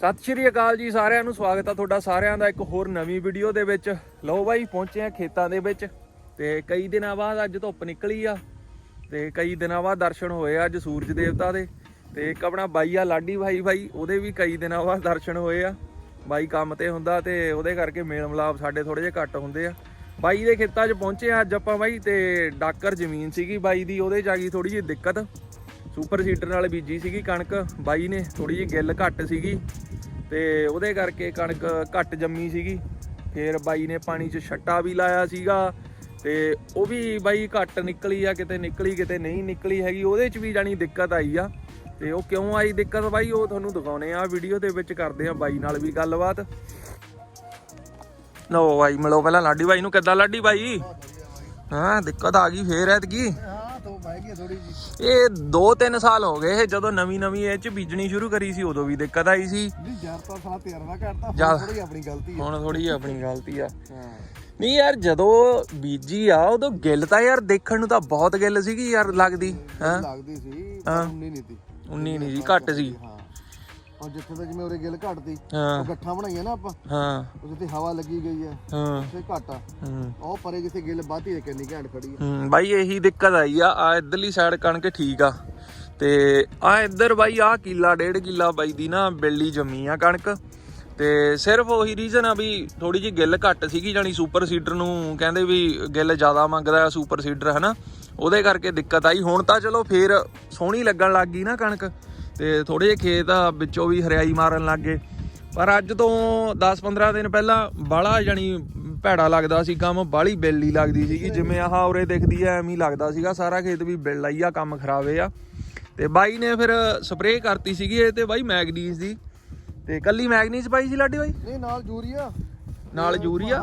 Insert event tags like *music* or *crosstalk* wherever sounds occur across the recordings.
ਸਤਿ ਸ਼੍ਰੀ ਅਕਾਲ ਜੀ ਸਾਰਿਆਂ ਨੂੰ, ਸਵਾਗਤ ਆ ਤੁਹਾਡਾ ਸਾਰਿਆਂ ਦਾ ਇੱਕ ਹੋਰ ਨਵੀਂ ਵੀਡੀਓ ਦੇ ਵਿੱਚ। ਲਓ ਬਾਈ, ਪਹੁੰਚੇ ਆ ਖੇਤਾਂ ਦੇ ਵਿੱਚ ਤੇ ਕਈ ਦਿਨਾਂ ਬਾਅਦ ਅੱਜ ਧੁੱਪ ਨਿਕਲੀ ਆ ਤੇ ਕਈ ਦਿਨਾਂ ਬਾਅਦ ਦਰਸ਼ਨ ਹੋਏ ਆ ਅੱਜ ਸੂਰਜ ਦੇਵਤਾ ਦੇ ਤੇ ਇੱਕ ਆਪਣਾ ਬਾਈ ਆ, ਲਾਡੀ ਭਾਈ ਭਾਈ ਉਹਦੇ ਵੀ ਕਈ ਦਿਨਾਂ ਬਾਅਦ ਦਰਸ਼ਨ ਹੋਏ ਆ। ਬਾਈ ਕੰਮ ਤੇ ਹੁੰਦਾ ਤੇ ਉਹਦੇ ਕਰਕੇ ਮੇਲ ਮਿਲਾਪ ਸਾਡੇ ਥੋੜੇ ਜਿਹਾ ਘੱਟ ਹੁੰਦੇ ਆ। ਬਾਈ ਦੇ ਖੇਤਾਂ 'ਚ ਪਹੁੰਚੇ ਆ ਅੱਜ ਆਪਾਂ ਬਾਈ ਤੇ ਡਾਕਰ ਜ਼ਮੀਨ ਸੀਗੀ ਬਾਈ ਦੀ, ਉਹਦੇ 'ਚ ਆ ਗਈ ਥੋੜੀ ਜਿਹੀ ਦਿੱਕਤ। ਸੁਪਰ ਸੀਡਰ ਨਾਲ ਬੀਜੀ ਸੀਗੀ ਕਣਕ ਬਾਈ ਨੇ ਥੋੜੀ ਜਿਹੀ ਗਿੱਲ ਘੱਟ ਸੀਗੀ ਤੇ ਉਹਦੇ ਕਰਕੇ ਕਣਕ ਘੱਟ ਜੰਮੀ ਸੀਗੀ। ਫਿਰ ਬਾਈ ਨੇ ਪਾਣੀ 'ਚ ਛੱਟਾ ਵੀ ਲਾਇਆ ਸੀਗਾ ਤੇ ਉਹ ਵੀ ਬਾਈ ਘੱਟ ਨਿਕਲੀ ਆ ਕਿਤੇ ਨਿਕਲੀ ਕਿਤੇ ਨਹੀਂ ਨਿਕਲੀ ਹੈਗੀ ਉਹਦੇ 'ਚ ਵੀ ਜਾਨੀ ਦਿੱਕਤ ਆਈ ਆ। ਤੇ ਉਹ ਕਿਉਂ ਆਈ ਦਿੱਕਤ ਬਾਈ ਉਹ ਤੁਹਾਨੂੰ ਦਿਖਾਉਣੇ ਆ ਵੀਡੀਓ ਦੇ ਵਿੱਚ ਕਰਦੇ ਆ ਬਾਈ ਨਾਲ ਵੀ ਗੱਲਬਾਤ। ਲੋ ਬਾਈ ਮਿਲੋ ਪਹਿਲਾਂ ਲਾਡੀ ਬਾਈ ਨੂੰ ਕਿੱਦਾਂ ਲਾਡੀ ਬਾਈ? ਹਾਂ ਦਿੱਕਤ ਆ ਗਈ ਫੇਰ ਐਤਕੀ। ਹਾਂ ਤੋਂ ਗਈ ਥੋੜੀ ਜੀ ਇਹ 2-3 ਸਾਲ ਹੋ ਗਏ ਇਹ ਜਦੋਂ ਨਵੀਂ ਨਵੀਂ ਇਹ ਚ ਬੀਜਣੀ ਸ਼ੁਰੂ ਕਰੀ ਸੀ ਉਦੋਂ ਵੀ ਦਿੱਕਤ ਆਈ ਸੀ। ਨਹੀਂ ਯਾਰ ਤਾਂ ਸਾਲਾ ਤੇਰਵਾ ਕਰਤਾ ਜ਼ਿਆਦਾ- ਥੋੜੀ ਆਪਣੀ ਗਲਤੀ ਹੈ ਹੁਣ ਥੋੜੀ ਆਪਣੀ ਗਲਤੀ ਆ। ਹਾਂ। ਨਹੀਂ ਯਾਰ ਜਦੋਂ ਬੀਜੀ ਆ ਉਦੋਂ ਗਿੱਲ ਤਾਂ ਯਾਰ ਦੇਖਣ ਨੂੰ ਤਾਂ ਬਹੁਤ ਗਿੱਲ ਸੀਗੀ ਯਾਰ ਲੱਗਦੀ ਹਾਂ? ਲੱਗਦੀ ਸੀ ਹਾਂ। ਪਰ ਉਨੀ ਨਹੀਂ ਸੀ। 19 ਨਹੀਂ ਸੀ ਘੱਟ ਸੀ। ਹਾਂ। ਔਰ ਜਿੱਥੇ ਤਾਂ ਜਿਵੇਂ ਉਰੇ ਗਿੱਲ ਘਟਦੀ ਹਾਂ। ਉਹ ਗੱਠਾਂ ਬਣਾਈਆਂ ਨਾ ਆਪਾਂ ਹਾਂ। ਉਹ ਜਿੱਥੇ ਹਵਾ ਲੱਗੀ ਗਈ ਹੈ ਹਾਂ। ਉੱਥੇ ਘੱਟ ਆ। ਹੂੰ। ਉਹ ਪਰੇ ਜਿੱਥੇ ਗਿੱਲ ਬਾਤੀ ਹੈ ਕਿੰਨੀ ਘੈਂਟ ਖੜੀ ਹੈ ਹੂੰ ਬਾਈ ਇਹੀ ਦਿੱਕਤ ਆਈ ਆ ਆ ਇਧਰਲੀ ਸਾਈਡ ਕਣਕ ਠੀਕ ਆ। ਤੇ ਆ ਇੱਧਰ ਬਾਈ ਆ ਕਿੱਲਾ ਡੇਢ ਕਿੱਲਾ ਬਾਈ ਦੀ ਨਾ ਬਿੱਲੀ ਜੰਮੀ ਆ ਕਣਕ। ਤੇ ਸਿਰਫ ਉਹੀ ਰੀਜ਼ਨ ਆ ਵੀ ਥੋੜੀ ਜਿਹੀ ਗਿੱਲ ਘੱਟ ਸੀਗੀ ਜਾਨੀ ਸੁਪਰ ਸੀਡਰ ਨੂੰ ਕਹਿੰਦੇ ਵੀ ਗਿੱਲ ਜ਼ਿਆਦਾ ਮੰਗਦਾ ਆ ਸੁਪਰ ਸੀਡਰ ਹਨਾ? ਉਹਦੇ ਕਰਕੇ ਦਿੱਕਤ ਆਈ। ਹੁਣ ਤਾਂ ਚਲੋ ਫੇਰ ਸੋਹਣੀ ਲੱਗਣ ਲੱਗ ਗਈ ਨਾ ਕਣਕ। ਤੇ ਥੋੜੇ ਜਿਹੇ ਖੇਤ ਆ ਵਿੱਚੋਂ ਵੀ ਹਰਿਆਈ ਮਾਰਨ ਲੱਗ ਗਏ। ਪਰ ਅੱਜ ਤੋਂ 10-15 ਦਿਨ ਪਹਿਲਾਂ ਬਾਲਾ ਜਾਨੀ ਭੈੜਾ ਲੱਗਦਾ ਸੀ ਕੰਮ ਬਾਲੀ ਬਿੱਲੀ ਲੱਗਦੀ ਸੀਗੀ। ਜਿਵੇਂ ਆਹ ਉਰੇ ਦਿਖਦੀ ਐ ਐਵੇਂ ਹੀ ਲੱਗਦਾ ਸੀਗਾ। ਸਾਰਾ ਖੇਤ ਵੀ ਬਿੱਲ ਆਈ ਆ ਕੰਮ ਖਰਾਵੇ ਆ। ਤੇ ਬਾਈ ਨੇ ਫਿਰ ਸਪਰੇਅ ਕਰਤੀ ਸੀਗੀ ਇਹ ਤੇ ਬਾਈ ਮੈਗਨੀਜ਼ ਦੀ। ਤੇ ਕੱਲੀ ਮੈਗਨੀਜ਼ ਪਾਈ ਸੀ ਲਾਡੀ ਬਾਈ? ਨਹੀਂ ਨਾਲ ਯੂਰੀਆ। ਨਾਲ ਯੂਰੀਆ?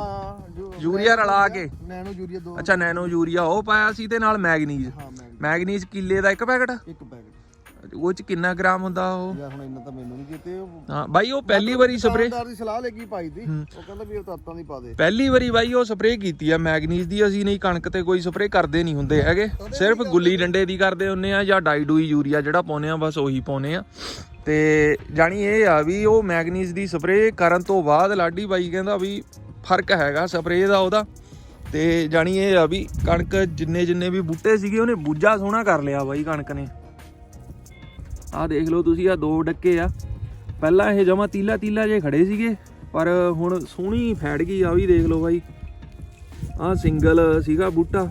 ਯੂਰੀਆ ਰਲਾ ਕੇ? ਨੈਨੋ ਯੂਰੀਆ ਦੋ। ਅੱਛਾ ਨੈਨੋ ਯੂਰੀਆ ਉਹ ਪਾਇਆ ਸੀ ਤੇ ਨਾਲ ਮੈਗਨੀਜ਼। ਮੈਗਨੀਜ਼ ਕਿੱਲੇ ਦਾ ਇੱਕ ਪੈਕਟ? ਇੱਕ ਪੈਕਟ। ਉਹ ਚ ਕਿੰਨਾ ਗ੍ਰਾਮ ਹੁੰਦਾ ਉਹ? ਯਾਰ ਹੁਣ ਇੰਨਾ ਤਾਂ ਮੈਨੂੰ ਨਹੀਂ ਕੀਤੇ ਉਹ ਹਾਂ ਬਾਈ ਉਹ ਪਹਿਲੀ ਵਾਰੀ ਸਪਰੇਅ ਦੁਕਾਨਦਾਰ ਦੀ ਸਲਾਹ ਲੱਗੀ ਪਾਈ ਦੀ ਉਹ ਕਹਿੰਦਾ ਵੀ ਉਹ ਤਾਤਾਂ ਦੀ ਪਾ ਦੇ। ਪਹਿਲੀ ਵਾਰੀ ਬਾਈ ਉਹ ਸਪਰੇਅ ਕੀਤੀ ਆ ਮੈਗਨੀਜ਼ ਦੀ ਅਸੀਂ ਨਹੀਂ ਕਣਕ ਤੇ ਕੋਈ ਸਪਰੇਅ ਕਰਦੇ ਨਹੀਂ ਹੁੰਦੇ ਹੈਗੇ। ਸਿਰਫ ਗੁੱਲੀ ਡੰਡੇ ਦੀ ਕਰਦੇ ਹੁੰਨੇ ਆ ਜਾਂ ਡਾਈਡੂਈ ਯੂਰੀਆ ਜਿਹੜਾ ਪਾਉਨੇ ਆ ਬਸ ਉਹੀ ਪਾਉਨੇ ਆ। ਤੇ ਜਾਣੀ ਇਹ ਆ ਵੀ ਉਹ ਮੈਗਨੀਜ਼ ਦੀ ਸਪਰੇਅ ਕਰਨ ਤੋਂ ਬਾਅਦ ਲਾਡੀ ਬਾਈ ਕਹਿੰਦਾ ਵੀ ਫ਼ਰਕ ਹੈਗਾ ਸਪਰੇਅ ਦਾ ਉਹਦਾ। ਤੇ ਜਾਣੀ ਇਹ ਆ ਵੀ ਕਣਕ ਜਿੰਨੇ ਜਿੰਨੇ ਵੀ ਬੂਟੇ ਸੀਗੇ ਉਹਨੇ ਬੂਝਾ ਸੋਹਣਾ ਕਰ ਲਿਆ ਬਾਈ ਕਣਕ ਨੇ। ਆਹ ਦੇਖ ਲਓ ਤੁਸੀਂ ਆ ਦੋ ਡੱਕੇ ਆ। ਪਹਿਲਾਂ ਇਹ ਜਮਾ ਤੀਲਾ ਤੀਲਾ ਜੇ ਖੜੇ ਸੀਗੇ, ਪਰ ਹੁਣ ਸੋਹਣੀ ਫੈੜ ਗਈ ਆ ਵੀ ਦੇਖ ਲਓ ਬਾਈ। ਆਹ ਸਿੰਗਲ ਸੀਗਾ ਬੂਟਾ,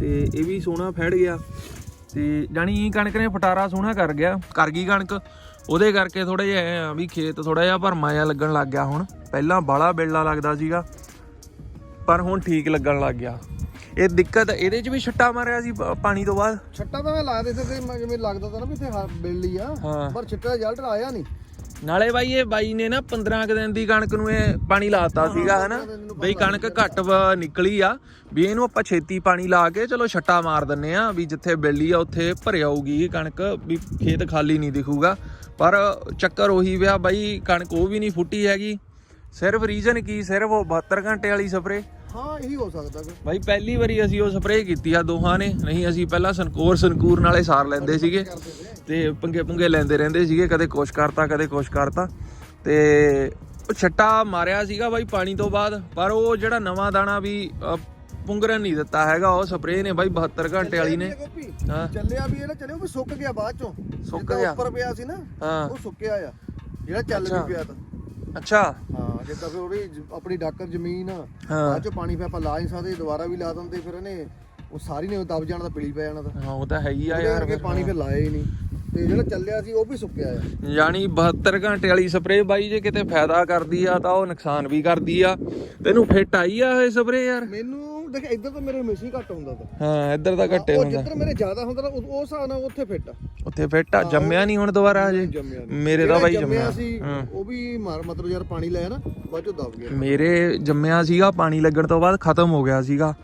ਤੇ ਇਹ ਵੀ ਸੋਹਣਾ ਫੈੜ ਗਿਆ। ਤੇ ਜਾਣੀ ਕਣਕ ਨੇ ਫਟਾਰਾ ਸੋਹਣਾ ਕਰ ਗਿਆ, ਕਰ ਗਈ ਕਣਕ। ਉਹਦੇ ਕਰਕੇ ਥੋੜਾ ਜਿਹਾ ਐਂ ਆ ਵੀ ਖੇਤ ਥੋੜਾ ਜਿਹਾ ਭਰਮਾ ਜਿਹਾ ਲੱਗਣ ਲੱਗ ਗਿਆ ਹੁਣ। ਪਹਿਲਾਂ ਬਾਲਾ ਬੇਲਾ ਲੱਗਦਾ ਸੀਗਾ, ਪਰ ਹੁਣ ਠੀਕ ਲੱਗਣ ਲੱਗ ਗਿਆ। ਇਹ ਦਿੱਕਤ ਇਹਦੇ 'ਚ ਵੀ ਛੱਟਾ ਮਾਰਿਆ ਸੀ ਪ- ਪਾਣੀ ਤੋਂ ਬਾਅਦ? ਛੱਟਾ ਤਾਂ ਮੈਂ ਲਾ ਦੇ ਤੇ ਮੈਂ ਜਿਵੇਂ ਲੱਗਦਾ ਤਾਂ ਨਾ ਵੀ ਇੱਥੇ ਹਾ- ਬਿੱਲੀ ਆ। ਹਾਂ। ਪਰ ਛਿੱਟਾ ਰਿਜ਼ਲਟ ਆਇਆ ਨਹੀਂ। ਨਾਲੇ ਬਾਈ ਇਹ ਬਾਈ ਨੇ ਨਾ 15 ਕੁ ਦਿਨ ਦੀ ਕਣਕ ਨੂੰ ਇਹ ਪਾਣੀ ਲਾਤਾ ਸੀਗਾ ਹਨਾ? ਬਈ ਕਣਕ ਘੱਟ ਵ- ਨਿਕਲੀ ਆ। ਵੀ ਇਹਨੂੰ ਆਪਾਂ ਛੇਤੀ ਪਾਣੀ ਲਾ ਕੇ ਚਲੋ ਛੱਟਾ ਮਾਰ ਦਿੰਨੇ ਆ ਵੀ ਜਿੱਥੇ ਬੇਲੀ ਆ ਉੱਥੇ ਭਰ ਆਊਗੀ ਕਣਕ ਵੀ ਖੇਤ ਖਾਲੀ ਨਹੀਂ ਦਿਖੂਗਾ। ਪਰ ਚੱਕਰ ਉਹੀ ਪਿਆ ਬਾਈ ਕਣਕ ਉਹ ਵੀ ਨਹੀਂ ਫੁੱਟੀ ਹੈਗੀ। ਸਿਰਫ ਰੀਜ਼ਨ ਕੀ? ਸਿਰਫ ਉਹ 72 ਘੰਟੇ ਵਾਲੀ ਸਪਰੇ ਹਾਂ ਇਹੀ ਹੋ ਸਕਦਾ ਕਿ ਬਾਈ ਪਹਿਲੀ ਵਾਰੀ ਅਸੀਂ ਉਹ ਸਪਰੇਅ ਕੀਤੀ ਆ ਦੋਹਾਂ ਨੇ। ਨਹੀਂ ਅਸੀਂ ਪਹਿਲਾਂ ਸੰਕੋਰ ਸੰਕੂਰ ਨਾਲੇ ਸਾਰ ਲੈਂਦੇ ਸੀਗੇ। ਤੇ ਪੰਗੇ ਪੁੰਗੇ ਲੈਂਦੇ ਰਹਿੰਦੇ ਸੀਗੇ ਕਦੇ ਕੁਛ ਕਰਤਾ ਕਦੇ ਕੁਛ ਕਰਤਾ। ਤੇ ਉਹ ਛੱਟਾ ਮਾਰਿਆ ਸੀਗਾ ਬਾਈ ਪਾਣੀ ਤੋਂ ਬਾਅਦ ਪਰ ਉਹ ਜਿਹੜਾ ਨਵਾਂ ਦਾਣਾ ਵੀ ਅ, ਪੁੰਗਰਨ ਨਹੀਂ ਦਿੱਤਾ ਹੈਗਾ ਉਹ ਸਪਰੇਅ ਨੇ ਬਾਈ 72 ਘੰਟੇ ਵਾਲੀ ਨੇ। ਹਾਂ। ਚੱਲਿਆ ਵੀ ਇਹ ਨਾ ਚੱਲਿਆ ਵੀ ਸੁੱਕ ਗਿਆ ਬਾਅਦ ਚੋਂ। ਸੁੱਕ ਜਿੱਦਾਂ ਗਿਆ। ਉੱਪਰ ਪਿਆ ਸੀ ਨਾ ਹਾਂ। ਉਹ ਸੁੱਕਿਆ ਆ। ਜਿਹੜਾ ਚੱਲ ਅੱਛਾ। ਵੀ ਪਿਆ ਤਾਂ। ਅੱਛਾ। ਹਾਂ। ਜਿੱਦਾਂ ਫਿਰ ਉਹਦੀ ਜ- ਆਪਣੀ ਡਾਕਰ ਜ਼ਮੀਨ ਆ ਹਾਂ। ਬਾਅਦ ਚੋਂ ਪਾਣੀ ਫਿਰ ਆਪਾਂ ਲਾ ਨਹੀਂ ਸਕਦੇ ਦੁਬਾਰਾ ਵੀ ਲਾ ਦਿੰਦੇ ਫਿਰ ਇਹਨੇ ਉਹ ਸਾਰੀ ਨੇ ਦਬ ਜਾਣਾ ਤਾਂ ਪਿਲੀ ਪੈ ਜਾਣਾ ਤਾਂ। ਹਾਂ ਉਹ ਤਾਂ ਹੈ ਹੀ ਆ ਯਾਰ ਕਰਕੇ ਪਾਣੀ ਫਿਰ ਲਾਇਆ ਹੀ ਨਹੀਂ। ਤੇ ਜਿਹੜਾ ਚੱਲਿਆ ਸੀ ਉਹ ਵੀ ਸੁੱਕਿਆ ਆ। ਯਾਨੀ 72 ਘੰਟੇ ਵਾਲੀ ਸਪਰੇਅ ਬਾਈ ਜੇ ਕਿਤੇ ਫਾਇਦਾ ਕਰਦੀ ਆ ਤਾਂ ਉਹ ਨੁਕਸਾਨ ਵੀ ਕਰਦੀ ਆ। ਤੈਨੂੰ ਫਿੱਟ ਆਈ ਆ ਇਹ ਸਪਰੇਅ ਯਾਰ? ਮੈਨੂੰ ਦੇਖ ਇੱਧਰ ਤਾਂ ਮੇਰੇ ਹਮੇਸ਼ਾ ਹੀ ਘੱਟ ਹੁੰਦਾ ਤਾਂ। ਹਾਂ ਇੱਧਰ ਤਾਂ ਘੱਟੇ ਉਹ ਹੁੰਦਾ। ਜਿੱਧਰ ਮੇਰੇ ਜ਼ਿਆਦਾ ਹੁੰਦਾ ਉਹ ਹਿਸਾਬ ਨਾਲ ਉੱਥੇ ਫਿੱਟ ਆ। ਉੱਥੇ ਫਿੱਟ ਆ ਜੰਮਿਆ ਨਹੀਂ ਹੁਣ ਦੁਬਾਰਾ ਹਜੇ? ਜੰਮਿਆ ਨੀ। ਮੇਰੇ ਤਾਂ ਜਿਹੜਾ ਬਾਈ ਜੰਮਿਆ ਸੀ ਹਾਂ। ਉਹ ਵੀ ਮਾਰ ਮਤਲਬ ਯਾਰ ਪਾਣੀ ਲਾਇਆ ਨਾ ਬਾਅਦ ਚੋਂ ਦਬ ਗਿਆ। ਮੇਰੇ ਜੰਮਿਆ ਸੀਗਾ ਪਾਣੀ ਲੱਗਣ ਤੋਂ ਬਾਅਦ ਖਤਮ ਹੋ ਗਿਆ ਸੀਗਾ।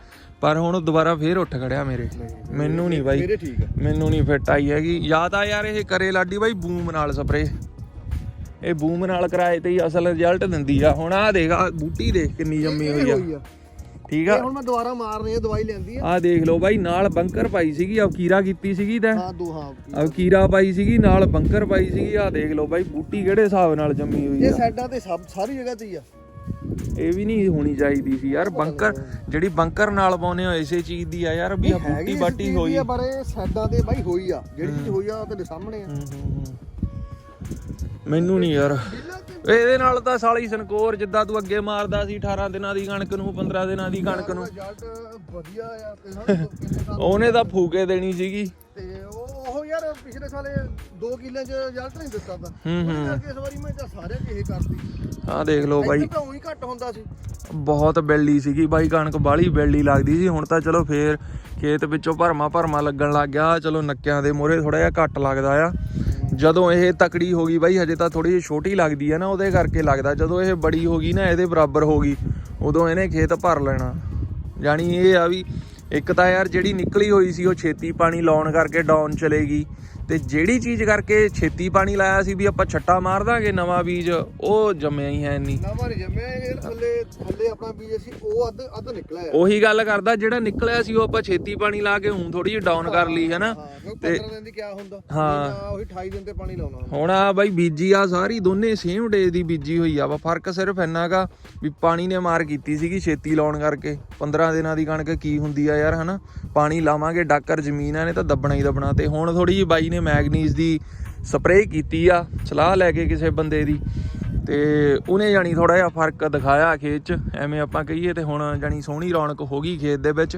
ਪਰ ਹੁਣ ਉਹ ਦੁਬਾਰਾ ਫੇਰ ਉੱਠ ਖੜਿਆ ਮੇਰੇ। ਮੈਨੂੰ ਨਹੀਂ ਬਾਈ। ਮੇਰੇ ਠੀਕ ਆ। ਮੈਨੂੰ ਨਹੀਂ ਫਿੱਟ ਆਈ ਹੈਗੀ। ਜਾਂ ਤਾਂ ਯਾਰ ਇਹ ਕਰੇ ਲਾਡੀ ਬਾਈ ਬੂਮ ਨਾਲ ਸਪਰੇ ਇਹ ਬੂਮ ਨਾਲ ਕਰਾਏ ਤੇ ਹੀ ਅਸਲ ਰਿਜ਼ਲਟ ਦਿੰਦੀ ਆ। ਹੁਣ ਆ ਦੇਖ ਆ ਬੂਟੀ ਦੇਖ ਕਿੰਨੀ ਜੰਮੀ ਹੋਈ ਆ। ਹੋਈ ਆ। ਠੀਕ ਆ। ਇਹ ਹੁਣ ਮੈਂ ਦੁਬਾਰਾ ਮਾਰਨੀ ਹੈ ਦਵਾਈ ਲੈਂਦੀ ਆ। ਆ ਦੇਖ ਲਓ ਬਾਈ ਨਾਲ ਬੰਕਰ ਪਾਈ ਸੀਗੀ ਅਵਕੀਰਾ ਕੀਤੀ ਸੀਗੀ ਤਾਂ। ਹਾਂ ਦੋ ਹਾਂ ਅਵਕੀਰਾ ਪਾਈ ਸੀਗੀ ਨਾਲ ਬੰਕਰ ਪਾਈ ਸੀਗੀ ਆ ਦੇਖ ਲਓ ਬਾਈ ਬੂਟੀ ਕਿਹੜੇ ਹਿਸਾਬ ਨਾਲ ਜੰਮੀ ਹੋਈ ਇਹ ਆ ਸਾਈਡਾਂ ਤੇ ਸਭ ਸਾਰੀ ਜਗ੍ਹਾ ਤੇ ਹੀ ਆ। ਇਹ ਵੀ ਨਹੀਂ ਹੋਣੀ ਚਾਹੀਦੀ ਸੀ ਯਾਰ ਬੰਕਰ ਜਿਹੜੀ ਬੰਕਰ ਨਾਲ ਪਾਉਨੇ ਹੋ ਇਸੇ ਚੀਜ਼ ਦੀ ਆ ਯਾਰ ਵੀ ਆ ਬੂਟੀ ਹੋਈ। ਆ, ਪਰ ਇਹ ਤੇ ਬਾਈ ਹੋਈ ਆ ਜਿਹੜੀ ਚੀਜ਼ ਹੋਈ ਆ ਉਹ ਤੇਰੇ ਸਾਹਮਣੇ ਆ। ਮੈਨੂੰ ਨਹੀਂ ਯਾਰ। ਇਹਦੇ ਨਾਲ ਤਾਂ ਸਾਲੀ ਸਨਕੋਰ ਜਿੱਦਾਂ ਤੂੰ ਅੱਗੇ ਮਾਰਦਾ ਸੀ 18 ਦਿਨਾਂ ਦੀ ਕਣਕ ਨੂੰ 15 ਦਿਨਾਂ ਦੀ ਕਣਕ ਨੂੰ। ਰਿਜ਼ਲਟ ਵਧੀਆ ਆ ਤੇ ਸਾਨੂੰ ਕਿੰਨੇ ਸਾਲ ਉਹਨੇ ਤਾਂ ਫੂਕੇ ਦੇਣੀ ਸੀਗੀ। ਤੇ ਉਹ ਉਹ ਯਾਰ ਪਿਛਲੇ ਸਾਲੇ 2 ਕਿੱਲੇ ਚ ਰਿਜ਼ਲਟ ਨਹੀਂ ਦਿੱਤਾ ਤਾਂ। ਹੂੰ ਹੂੰ। ਕਰਕੇ ਇਸ ਵਾਰੀ ਮੈਂ ਤਾਂ ਸਾਰੇ ਇਹ ਕਰਤੀ। ਆਹ ਦੇਖ ਲਓ ਬਾਈ। ਇੱਥੇ ਤਾਂ ਉਹੀ ਘੱਟ ਹੁੰਦਾ ਸੀ। ਬਹੁਤ ਬੈਲੀ ਸੀਗੀ ਬਾਈ ਕਣਕ ਬਾਲੀ ਬੈਲੀ ਲੱਗਦੀ ਸੀ। ਹੁਣ ਤਾਂ ਚਲੋ ਫੇਰ ਖੇਤ ਵਿੱਚੋਂ ਭਰਮਾ ਭਰਮਾ ਲੱਗਣ ਲੱਗ ਗਿਆ। ਚਲੋ ਨੱਕਿਆਂ ਦੇ ਮੋਰੇ ਥੋੜਾ ਜਿਹਾ ਘੱਟ ਲੱਗਦਾ ਆ। ਜਦੋਂ ਇਹ ਤਕੜੀ ਹੋ ਗਈ ਬਾਈ, ਹਜੇ ਤਾਂ ਥੋੜੀ ਜਿਹੀ ਛੋਟੀ ਲੱਗਦੀ ਹੈ ਨਾ, ਉਹਦੇ ਕਰਕੇ ਲੱਗਦਾ। ਜਦੋਂ ਇਹ ਬੜੀ ਹੋ ਗਈ ਨਾ, ਇਹਦੇ ਬਰਾਬਰ ਹੋ ਗਈ, ਉਦੋਂ ਇਹਨੇ ਖੇਤ ਭਰ ਲੈਣਾ। ਜਾਣੀ ਇਹ ਆ ਵੀ ਇੱਕ ਤਾਂ ਯਾਰ ਜਿਹੜੀ ਨਿਕਲੀ ਹੋਈ ਸੀ, ਉਹ ਛੇਤੀ ਪਾਣੀ ਲਾਉਣ ਕਰਕੇ ਡਾਊਨ ਚਲੇਗੀ ਤੇ ਜਿਹੜੀ ਚੀਜ਼ ਕਰਕੇ ਛੇਤੀ ਪਾਣੀ ਲਾਇਆ ਸੀ ਵੀ ਆਪਾਂ ਛੱਟਾ ਮਾਰ ਦਾਂਗੇ ਨਵਾਂ ਬੀਜ ਉਹ ਜੰਮਿਆ ਹੀ ਹੈ ਨਹੀਂ ਨਾ ਮਾਰੇ ਜੰਮਿਆ ਇਹ ਥੱਲੇ ਥੱਲੇ ਆਪਣਾ ਬੀਜ ਸੀ ਉਹ ਅੱਧ ਅੱਧ ਨਿਕਲਿਆ ਆ ਉਹੀ ਗੱਲ ਕਰਦਾ ਜਿਹੜਾ ਨਿਕਲਿਆ ਸੀ ਉਹ ਆਪਾਂ ਛੇਤੀ ਪਾਣੀ ਲਾ ਕੇ ਹੁਣ ਥੋੜੀ ਜਿਹੀ ਡਾਊਨ ਕਰ ਲਈ ਹੈ ਨਾ ਹਾਂ ਕਿਉਂਕਿ 15 ਦਿਨ ਦੀ ਕਿਆ ਹੁੰਦਾ? ਹਾਂ। ਨਾ ਉਹੀ 28 ਦਿਨ ਤੇ ਪਾਣੀ ਲਾਉਣਾ ਹੁੰਦਾ। ਹੁਣ ਆ ਬਾਈ ਬੀਜੀ ਆ ਸਾਰੀ ਦੋਨੇ ਸੇਮ ਡੇ ਦੀ ਬੀਜੀ ਹੋਈ ਆ ਵਾ ਫ਼ਰਕ ਸਿਰਫ ਇੰਨਾ ਗਾ ਵੀ ਪਾਣੀ ਨੇ ਮਾਰ ਕੀਤੀ ਸੀਗੀ ਛੇਤੀ ਲਾਉਣ ਕਰਕੇ। 15 ਦਿਨਾਂ ਦੀ ਕਣਕ ਕੀ ਹੁੰਦੀ ਆ ਯਾਰ ਹਨਾ? ਪਾਣੀ ਲਾਵਾਂਗੇ ਡਾਕਰ ਜ਼ਮੀਨ ਨੇ ਤਾਂ ਦੱਬਣਾ ਹੀ ਦੱਬਣਾ ਤੇ ਹੁਣ ਥੋੜੀ ਜਿਹੀ ਬਾਈ ਨੇ ਮੈਗਨੀਜ਼ ਦੀ ਸਪਰੇਅ ਕੀਤੀ ਆ ਸਲਾਹ ਲੈ ਕੇ ਕਿਸੇ ਬੰਦੇ ਦੀ। ਤੇ ਉਹਨੇ ਜਾਣੀ ਥੋੜਾ ਜਿਹਾ ਫ਼ਰਕ ਦਿਖਾਇਆ ਖੇਤ 'ਚ। ਐਵੇਂ ਆਪਾਂ ਕਹੀਏ ਤੇ ਹੁਣ ਜਾਣੀ ਸੋਹਣੀ ਰੌਣਕ ਹੋ ਗਈ ਖੇਤ ਦੇ ਵਿੱਚ।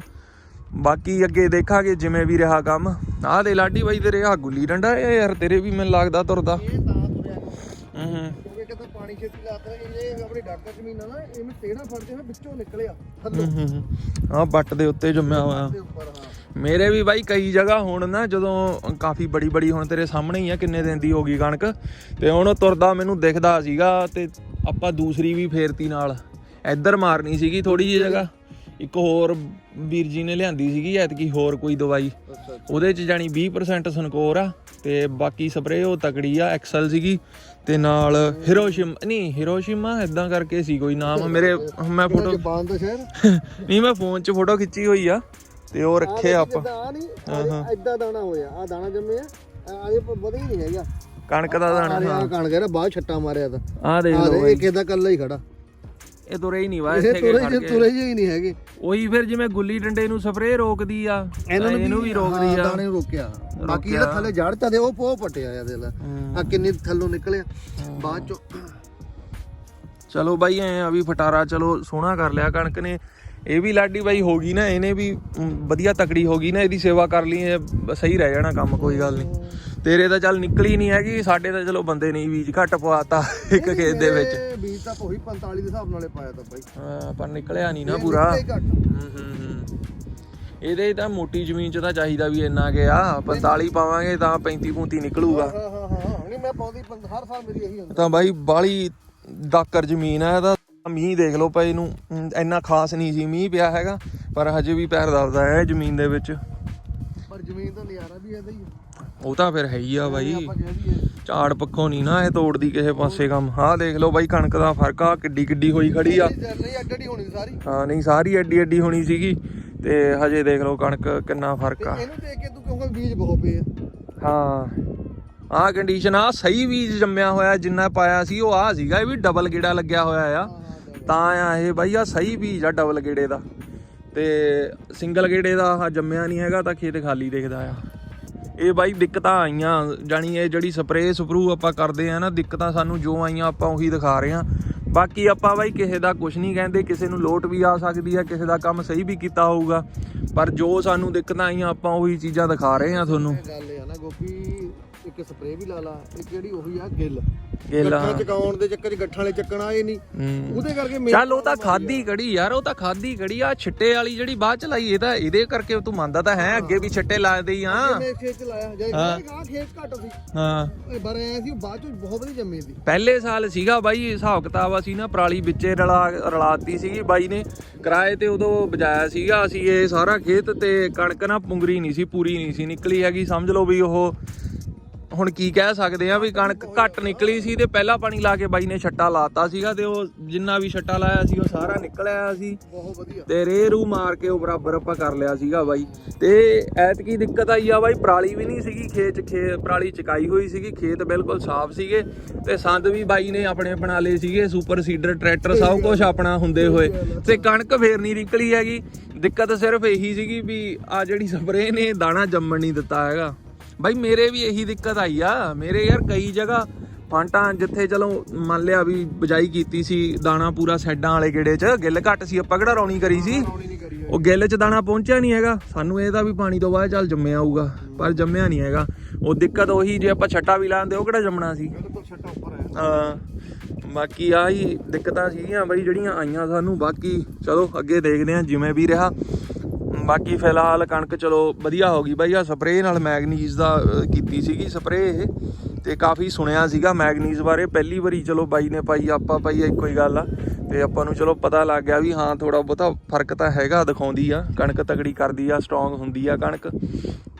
ਬਾਕੀ ਅੱਗੇ ਦੇਖਾਂਗੇ ਜਿਵੇਂ ਵੀ ਰਿਹਾ ਕੰਮ। ਆਹ ਦੇ ਲਾਡੀ ਬਾਈ ਤੇਰੇ ਆ ਗੁੱਲੀ ਡੰਡਾ ਯਾਰ ਤੇਰੇ ਵੀ ਮੈਨੂੰ ਲੱਗਦਾ ਤੁਰਦਾ। ਹੂੰ ਹੂੰ। ਪਾਣੀ ਛੇਤੀ ਲਾਤਾ ਇਹ ਆਪਣੀ ਡਾਕਟਰ ਜ਼ਮੀਨ ਆ ਨਾ ਇਹਨੂੰ ਟੇੜਾ ਫੜਦੇ ਹੋਏ ਵਿੱਚੋਂ ਨਿਕਲਿਆ ਥੱਲੋਂ ਹੂੰ ਬੱਟ ਦੇ ਉੱਤੇ ਜੰਮਿਆ ਹੋਇਆ। ਦੇ ਉੱਪਰ ਹਾਂ। ਮੇਰੇ ਵੀ ਬਾਈ ਕਈ ਜਗ੍ਹਾ ਹੁਣ ਨਾ ਜਦੋਂ ਕਾਫੀ ਬੜੀ ਬੜੀ ਹੁਣ ਤੇਰੇ ਸਾਹਮਣੇ ਹੀ ਆ ਕਿੰਨੇ ਦਿਨ ਦੀ ਹੋ ਗਈ ਕਣਕ। ਤੇ ਹੁਣ ਉਹ ਤੁਰਦਾ ਮੈਨੂੰ ਦਿਖਦਾ ਸੀਗਾ ਤੇ ਆਪਾਂ ਦੂਸਰੀ ਵੀ ਫੇਰਤੀ ਨਾਲ। ਇੱਧਰ ਮਾਰਨੀ ਸੀਗੀ ਥੋੜੀ ਜਿਹੀ ਜਗ੍ਹਾ। ਇੱਕ ਹੋਰ ਵੀਰ ਜੀ ਨੇ ਲਿਆਂਦੀ ਸੀਗੀ ਐਤਕੀ ਹੋਰ ਕੋਈ ਦਵਾਈ। ਉਹਦੇ ਚ ਜਾਨੀ 20% ਸਨਕੋਰ ਆ। ਤੇ ਬਾਕੀ ਸਪਰੇਅ ਉਹ ਤਕੜੀ ਆ ਐਕਸਲ ਸੀਗੀ ਤੇ ਨਾਲ ਹਿਰੋਸ਼ਿਮ ਨਹੀਂ ਹਿਰੋਸ਼ਿਮਾ ਇਦਾਂ ਕਰਕੇ ਸੀ ਕੋਈ ਨਾਮ ਮੇਰੇ ਮੈਂ ਫੋਟੋ ਦਾ *laughs* ਨਹੀਂ ਮੈਂ ਫੋਨ 'ਚ ਫੋਟੋ ਖਿੱਚੀ ਹੋਈ ਆ ਤੇ ਉਹ ਰੱਖੇ ਆਪਾਂ। ਆ ਨਹੀਂ ਐਦਾਂ ਦਾਣਾ ਹੋਇਆ ਆ ਦਾਣਾ ਜੰਮਿਆ ਆ ਇਹ ਵਧੀ ਨਹੀਂ ਹੈਗਾ। ਕਣਕ ਦਾ ਦਾਣਾ ਆ ਆ ਕਣ ਗਿਆ ਬਾਅਦ ਛੱਟਾ ਮਾਰਿਆ ਤਾਂ। ਆਹ ਦੇਖ ਆ ਲਓ ਇਹ ਕਿਦਾ ਕੱਲਾ ਹੀ ਖੜਾ। ਇਹ ਤੁਰੇ ਹੀ ਨਹੀਂ ਵਾ ਇੱਥੇ ਕੇ ਤੁਰੇ ਖੜ ਜੇ ਕੇ। ਤੁਰੇ ਹੀ ਨਹੀਂ ਹੈਗੇ। ਉਹੀ ਫਿਰ ਜਿਵੇਂ ਗੁੱਲੀ ਡੰਡੇ ਨੂੰ ਸਪਰੇਅ ਰੋਕਦੀ ਆ ਇਹਨੂੰ ਵੀ ਰੋਕਦੀ ਹਾਂ, ਆ ਦਾਣੇ ਨੂੰ ਰੋਕਿਆ। ਬਾਕੀ ਇਹਦਾ ਥੱਲੇ ਜੜ ਤਾਂ ਦੇ ਉਹ ਪੋ ਪਟਿਆ ਆ ਦੇ ਲੈ। ਆ ਕਿੰਨੀ ਥੱਲੋਂ ਨਿਕਲਿਆ। ਬਾਅਦ ਚੋਂ ਚਲੋ ਬਾਈ ਐ ਆ ਵੀ ਫਟਾਰਾ ਚਲੋ ਸੋਹਣਾ ਕਰ ਲਿਆ ਕਣਕ ਨੇ। ਇਹ ਵੀ ਲਾਡੀ ਬਾਈ ਹੋ ਗਈ ਨਾ ਇਹਨੇ ਵੀ ਮ, ਵਧੀਆ ਤਕੜੀ ਹੋ ਗਈ ਨਾ ਇਹਦੀ ਸੇਵਾ ਕਰ ਲਈ ਇਹ ਸਹੀ ਰਹਿ ਜਾਣਾ ਕੰਮ ਕੋਈ ਗੱਲ ਨਹੀਂ। ਤੇਰੇ ਤਾਂ ਚੱਲ ਨਿਕਲੀ ਨਹੀਂ ਹੈਗੀ ਸਾਡੇ ਤਾਂ ਚਲੋ ਬੰਦੇ ਨਹੀਂ ਬੀਜ ਘੱਟ ਪਵਾਤਾ ਇੱਕ ਖੇਤ ਦੇ ਵਿੱਚ। ਬੀਜ ਤਾਂ ਉਹੀ 45 ਦੇ ਹਿਸਾਬ ਨਾਲੇ ਪਾਇਆ ਤਾਂ ਬਾਈ। ਹਾਂ, ਪਰ ਨਿਕਲਿਆ ਨਹੀਂ ਨਾ ਪੂਰਾ। ਹੂੰ ਹੂੰ ਹੂੰ ਇਹਦੇ ਤਾਂ ਮੋਟੀ ਜ਼ਮੀਨ 'ਚ ਤਾਂ ਚਾਹੀਦਾ ਵੀ ਇੰਨਾ ਕਿ ਆ 45 ਪਾਵਾਂਗੇ ਤਾਂ 35 35 ਨਿਕਲੂਗਾ। ਹਾਂ ਹਾਂ ਹਾਂ ਨਹੀਂ ਮੈਂ ਪਾਉਂਦੀ ਹਰ ਸਾਲ ਮੇਰੀ ਇਹੀ ਹੁੰਦਾ। ਤਾਂ ਬਾਈ ਬਾਲੀ ਦਾਕਰ ਜ਼ਮੀਨ ਆ ਇਹਦਾ ਮੀਂਹ ਦੇਖ ਲਓ ਪਏ ਨੂੰ। ਇੰਨਾ ਖਾਸ ਨਹੀਂ ਸੀ ਮੀਂਹ ਪਿਆ ਹੈਗਾ ਪਰ ਹਜੇ ਵੀ ਪੈਰ ਦਬਦਾ ਹੈ ਜ਼ਮੀਨ ਦੇ ਵਿੱਚ। ਪਰ ਜ਼ਮੀਨ ਦਾ ਨਜ਼ਾਰਾ ਵੀ ਇਹਦਾ ਹੀ ਉਹ ਤਾਂ ਫਿਰ ਹੈ ਹੀ ਆ ਬਾਈ। ਆਪਾਂ ਕਹਿ ਦਈਏ ਝਾੜ ਪੱਖੋਂ ਨਹੀਂ ਨਾ ਇਹ ਤੋੜਦੀ ਕਿਸੇ ਪਾਸੇ ਕੰਮ। ਆਹ ਦੇਖ ਲਓ ਬਾਈ ਕਣਕ ਦਾ ਫ਼ਰਕ ਆ ਕਿੱਡੀ ਕਿੱਡੀ ਹੋਈ ਖੜੀ ਆ। ਨਹੀਂ ਅੱਡ ਅੱਡੀ ਹੋਣੀ ਸਾਰੀ ਹਾਂ ਨਹੀਂ ਸਾਰੀ ਐਡੀ ਐਡੀ ਹੋਣੀ ਸੀਗੀ। ਤੇ ਹਜੇ ਦੇਖ ਲਓ ਕਣਕ ਕਿੰਨਾ ਫ਼ਰਕ ਆ। ਇਹਨੂੰ ਦੇਖ ਕੇ ਤੂੰ ਕਿਉਂਕਿ ਬੀਜ ਬਹੁਤ ਪਏ ਆ? ਹਾਂ। ਆਹ ਕੰਡੀਸ਼ਨ ਆ ਸਹੀ ਬੀਜ ਜੰਮਿਆ ਹੋਇਆ ਜਿੰਨਾ ਪਾਇਆ ਸੀ ਉਹ ਆ ਸੀਗਾ ਇਹ ਵੀ ਡਬਲ ਗੇੜਾ ਲੱਗਿਆ ਹੋਇਆ ਆ। ਤਾਂ ਆ ਇਹ ਬਾਈ ਆ ਸਹੀ ਬੀਜ ਆ ਡਬਲ ਗੇੜੇ ਦਾ। ਤੇ ਸਿੰਗਲ ਗੇੜੇ ਦਾ ਆ ਜੰਮਿਆ ਨਹੀਂ ਹੈਗਾ ਤਾਂ ਖੇਤ ਖਾਲੀ ਦਿਖਦਾ ਆ। ਇਹ ਬਾਈ ਦਿੱਕਤਾਂ ਆਈਆਂ, ਜਾਣੀ ਇਹ ਜਿਹੜੀ ਸਪਰੇਅ ਸਪਰੂ ਆਪਾਂ ਕਰਦੇ ਆ ਨਾ, ਦਿੱਕਤਾਂ ਸਾਨੂੰ ਜੋ ਆਈਆਂ ਆਪਾਂ ਉਹੀ ਦਿਖਾ ਰਹੇ ਆ ਬਾਕੀ ਆਪਾਂ ਬਾਈ ਕਿਸੇ ਦਾ ਕੁਝ ਨਹੀਂ ਕਹਿੰਦੇ, ਕਿਸੇ ਨੂੰ ਲੋਟ ਵੀ ਆ ਸਕਦੀ ਹੈ ਕਿਸੇ ਦਾ ਕੰਮ ਸਹੀ ਵੀ ਕੀਤਾ ਹੋਊਗਾ, ਪਰ ਜੋ ਸਾਨੂੰ ਦਿੱਕਤਾਂ ਆਈਆਂ ਆਪਾਂ ਉਹੀ ਚੀਜ਼ਾਂ ਦਿਖਾ ਰਹੇ ਆ ਤੁਹਾਨੂੰ। ਗੱਲ ਇਹ ਆ ਨਾ ਗੋਪੀ, ਇੱਕ ਸਪਰੇਅ ਵੀ ਲਾ ਲਾ, ਇੱਕ ਜਿਹੜੀ ਉਹੀ ਆ ਗਿੱਲ। ਗਿੱਲ, ਗੱਠਾਂ। ਚਕਾਉਣ ਦੇ ਚੱਕਰ 'ਚ ਗੱਠਾਂ ਵਾਲੇ ਚੱਕਣਾ ਇਹ ਨਹੀਂ ਉਹਦੇ ਕਰਕੇ ਮੇਨ ਚੱਲ ਉਹ ਤਾਂ ਖਾਦੀ ਕੜੀ ਯਾਰ ਉਹ ਤਾਂ ਖਾਦੀ ਕੜੀ ਆ ਛਿੱਟੇ ਵਾਲੀ ਜਿਹੜੀ ਬਾਅਦ ਚ ਲਾਈ ਇਹ ਤਾਂ ਇਹਦੇ ਕਰਕੇ ਤੂੰ ਮੰਨਦਾ ਤਾਂ ਹੈ ਅੱਗੇ ਵੀ ਛਿੱਟੇ ਲਾਦੇ ਹੀ ਆ। ਮੈਂ ਖੇਤ 'ਚ ਲਾਇਆ ਜਦ ਹਾਂ। ਆ ਖੇਤ ਘੱਟ ਸੀ। ਹਾਂ। ਇਹ ਬਰ ਆਇਆ ਸੀ ਉਹ ਬਾਅਦ 'ਚ ਬਹੁਤ ਵਧੀਆ ਜੰਮੇ ਸੀ। ਪਹਿਲੇ ਸਾਲ ਸੀਗਾ ਬਾਈ ਹਿਸਾਬ ਕਿਤਾਬ ਅਸੀਂ ਨਾ ਪਰਾਲੀ ਵਿੱਚੇ ਰਲਾ ਰਲਾਤੀ ਸੀਗੀ ਬਾਈ ਨੇ ਕਿਰਾਏ ਤੇ ਉਦੋਂ ਬਜਾਇਆ ਸੀਗਾ ਅਸੀਂ ਇਹ ਸਾਰਾ ਖੇਤ ਤੇ ਕਣਕ ਨਾ ਪੁੰਗਰੀ ਨਹੀਂ ਸੀ ਪੂਰੀ ਨਹੀਂ ਸੀ ਨਿਕਲੀ ਹੈਗੀ ਸਮਝ ਲਓ ਵੀ ਉਹ ਹੁਣ ਕੀ ਕਹਿ ਸਕਦੇ ਆ ਵੀ ਕਣਕ ਘੱਟ ਨਿਕਲੀ ਸੀ ਤੇ ਪਹਿਲਾ ਪਾਣੀ ਲਾ ਕੇ ਬਾਈ ਨੇ ਛੱਟਾ ਲਾਤਾ ਸੀਗਾ ਤੇ ਉਹ ਜਿੰਨਾ ਵੀ ਛੱਟਾ ਲਾਇਆ ਸੀ ਉਹ ਸਾਰਾ ਨਿਕਲ ਆਇਆ ਸੀ। ਬਹੁਤ ਵਧੀਆ। ਤੇ ਰੇ ਰੂ ਮਾਰ ਕੇ ਉਹ ਬਰਾਬਰ ਆਪਾਂ ਕਰ ਲਿਆ ਸੀਗਾ ਬਾਈ। ਤੇ ਐਤਕੀ ਦਿੱਕਤ ਆਈ ਆ ਬਾਈ ਪਰਾਲੀ ਵੀ ਨਹੀਂ ਸੀਗੀ ਖੇਤ 'ਚ ਖੇ ਪਰਾਲੀ ਚਕਾਈ ਹੋਈ ਸੀਗੀ ਖੇਤ ਬਿਲਕੁਲ ਸਾਫ਼ ਸੀਗੇ। ਤੇ ਸੰਦ ਵੀ ਬਾਈ ਨੇ ਆਪਣੇ ਬਣਾ ਲਏ ਸੀਗੇ ਸੁਪਰ ਸੀਡਰ ਟਰੈਕਟਰ ਸਭ ਕੁਝ ਆਪਣਾ ਹੁੰਦੇ ਹੋਏ। ਤੇ ਕਣਕ ਫੇਰ ਨਹੀਂ ਨਿਕਲੀ ਹੈਗੀ। ਦਿੱਕਤ ਸਿਰਫ ਇਹੀ ਸੀਗੀ ਵੀ ਆ ਜਿਹੜੀ ਸਪਰੇਅ ਨੇ ਦਾਣਾ ਜੰਮਣ ਨਹੀਂ ਦਿੱਤਾ ਹੈਗਾ। ਬਾਈ, ਮੇਰੇ ਵੀ ਇਹੀ ਦਿੱਕਤ ਆਈ ਆ। ਮੇਰੇ ਯਾਰ ਕਈ ਜਗ੍ਹਾ ਫਾਂਟਾਂ ਜਿੱਥੇ ਚਲੋ ਮੰਨ ਲਿਆ ਵੀ ਬਜਾਈ ਕੀਤੀ ਸੀ, ਦਾਣਾ ਪੂਰਾ ਸੈਡਾਂ ਵਾਲੇ ਗੇੜੇ 'ਚ, ਗਿੱਲ ਘੱਟ ਸੀ, ਆਪਾਂ ਕਿਹੜਾ ਰੌਣੀ ਕਰੀ ਸੀ? ਉਹ ਗਿੱਲ 'ਚ ਦਾਣਾ ਪਹੁੰਚਿਆ ਨਹੀਂ ਹੈਗਾ। ਸਾਨੂੰ ਇਹਦਾ ਵੀ ਪਾਣੀ ਤੋਂ ਬਾਅਦ ਚੱਲ ਜੰਮਿਆ ਆਊਗਾ ਪਰ ਜੰਮਿਆ ਨਹੀਂ ਹੈਗਾ। ਉਹ ਦਿੱਕਤ ਉਹੀ ਜੇ ਆਪਾਂ ਛੱਟਾ ਵੀ ਲਾਉਂਦੇ, ਉਹ ਕਿਹੜਾ ਜੰਮਣਾ ਸੀ? ਹਾਂ, ਬਾਕੀ ਆਹੀ ਦਿੱਕਤਾਂ ਸੀਗੀਆਂ ਬਈ, ਜਿਹੜੀਆਂ ਆਈਆਂ ਸਾਨੂੰ। ਬਾਕੀ ਚਲੋ ਅੱਗੇ ਦੇਖਦੇ ਹਾਂ, ਜਿਵੇਂ ਵੀ ਰਿਹਾ। ਬਾਕੀ ਫਿਲਹਾਲ ਕਣਕ ਚਲੋ ਵਧੀਆ ਹੋ ਗਈ ਬਾਈ ਆ ਸਪਰੇਅ ਨਾਲ ਮੈਗਨੀਜ਼ ਦਾ ਕੀਤੀ ਸੀਗੀ ਸਪਰੇਅ ਇਹ ਤੇ ਕਾਫੀ ਸੁਣਿਆ ਸੀਗਾ ਮੈਗਨੀਜ਼ ਬਾਰੇ। ਪਹਿਲੀ ਵਾਰੀ ਚਲੋ ਬਾਈ ਨੇ ਪਾਈ ਆਪਾਂ ਪਾਈ ਆ, ਇੱਕੋ ਹੀ ਗੱਲ ਆ। ਤੇ ਆਪਾਂ ਨੂੰ ਚਲੋ ਪਤਾ ਲੱਗ ਗਿਆ ਵੀ ਹਾਂ ਥੋੜਾ ਬਹੁਤਾ ਫ਼ਰਕ ਤਾਂ ਹੈਗਾ ਦਿਖਾਉਂਦੀ ਆ। ਕਣਕ ਤਗੜੀ ਕਰਦੀ ਆ ਸਟਰੋਂਗ ਹੁੰਦੀ ਆ ਕਣਕ।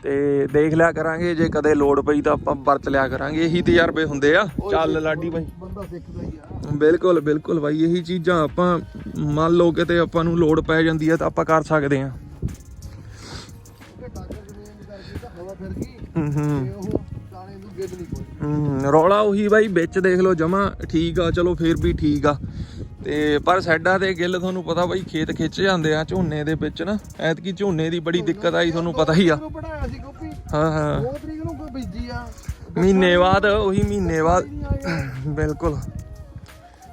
ਤੇ ਦੇਖ ਲਿਆ ਕਰਾਂਗੇ ਜੇ ਕਦੇ ਲੋੜ ਪਈ ਤਾਂ ਆਪਾਂ ਵਰਤ ਲਿਆ ਕਰਾਂਗੇ। ਇਹੀ ਤਜਰਬੇ ਹੁੰਦੇ ਆ। ਚੱਲ ਲਾਡੀ ਬਾਈ। ਬੰਦਾ ਸਿੱਖਦਾ ਹੀ ਆ। ਬਿਲਕੁਲ ਬਿਲਕੁਲ ਬਾਈ ਇਹੀ ਚੀਜ਼ਾਂ ਆਪਾਂ ਮੰਨ ਲਓ ਕਿਤੇ ਆਪਾਂ ਨੂੰ ਲੋੜ ਪੈ ਜਾਂਦੀ ਹੈ ਤਾਂ ਆਪਾਂ ਕਰ ਸਕਦੇ ਹਾਂ ਹੂੰ। ਹੂੰ ਤੇ ਉਹ ਦਾਣੇ ਨੂੰ ਗਿੱਲ ਨਹੀਂ ਕੋਈ ਹੂੰ ਰੌਲਾ ਉਹੀ ਬਾਈ, ਵਿੱਚ ਦੇਖ ਲਓ ਜਮਾ ਠੀਕ ਆ, ਚਲੋ ਫੇਰ ਵੀ ਠੀਕ ਆ। ਤੇ ਪਰ ਸਾਡਾ ਤੇ ਗਿੱਲ ਤੁਹਾਨੂੰ ਪਤਾ ਬਾਈ, ਖੇਤ ਖਿੱਚ ਜਾਂਦੇ ਆ ਝੋਨੇ ਦੇ ਵਿੱਚ ਨਾ। ਐਤਕੀ ਝੋਨੇ ਦੀ ਬੜੀ ਦਿੱਕਤ ਆਈ, ਤੁਹਾਨੂੰ ਪਤਾ ਹੀ ਆ। ਉਹ ਪੜਾਇਆ ਸੀ ਗੋਪੀ ਹਾਂ ਹਾਂ। 2 ਤਰੀਕ ਨੂੰ ਕੋਈ ਬੀਜੀ ਆ ਮਹੀਨੇ ਬਾਅਦ, ਉਹੀ ਮਹੀਨੇ ਬਾਅਦ। ਬਿਲਕੁਲ।